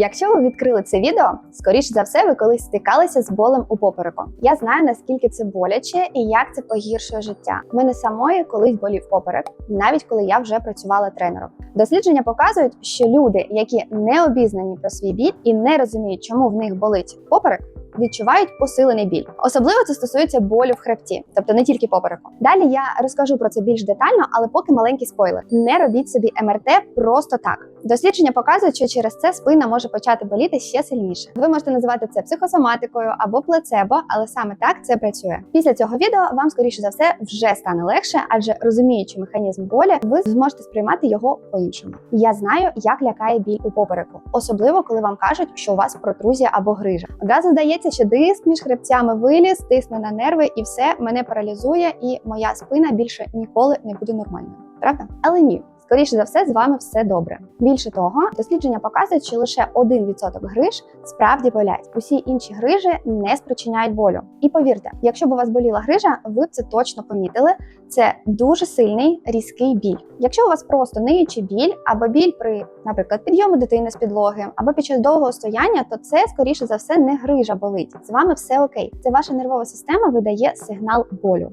Якщо ви відкрили це відео, скоріше за все, ви колись стикалися з болем у попереку. Я знаю наскільки це боляче і як це погіршує життя. У мене самої колись болів поперек, навіть коли я вже працювала тренером. Дослідження показують, що люди, які не обізнані про свій біль і не розуміють, чому в них болить поперек. Відчувають посилений біль. Особливо це стосується болю в хребті, тобто не тільки попереку. Далі я розкажу про це більш детально, але поки маленький спойлер. Не робіть собі МРТ просто так. Дослідження показують, що через це спина може почати боліти ще сильніше. Ви можете називати це психосоматикою або плацебо, але саме так це працює. Після цього відео вам скоріше за все вже стане легше, адже розуміючи механізм болі, ви зможете сприймати його по-іншому. Я знаю, як лякає біль у попереку, особливо коли вам кажуть, що у вас протрузія або грижа. Одразу здається, що диск між хребцями виліз, тисне на нерви, і все мене паралізує, і моя спина більше ніколи не буде нормальною. Правда? Але ні. Скоріше за все, з вами все добре. Більше того, дослідження показують, що лише 1% гриж справді болять. Усі інші грижі не спричиняють болю. І повірте, якщо б у вас боліла грижа, ви б це точно помітили. Це дуже сильний різкий біль. Якщо у вас просто ниючий біль або біль при, наприклад, підйому дитини з підлоги або під час довгого стояння, то це скоріше за все не грижа болить. З вами все окей. Це ваша нервова система видає сигнал болю.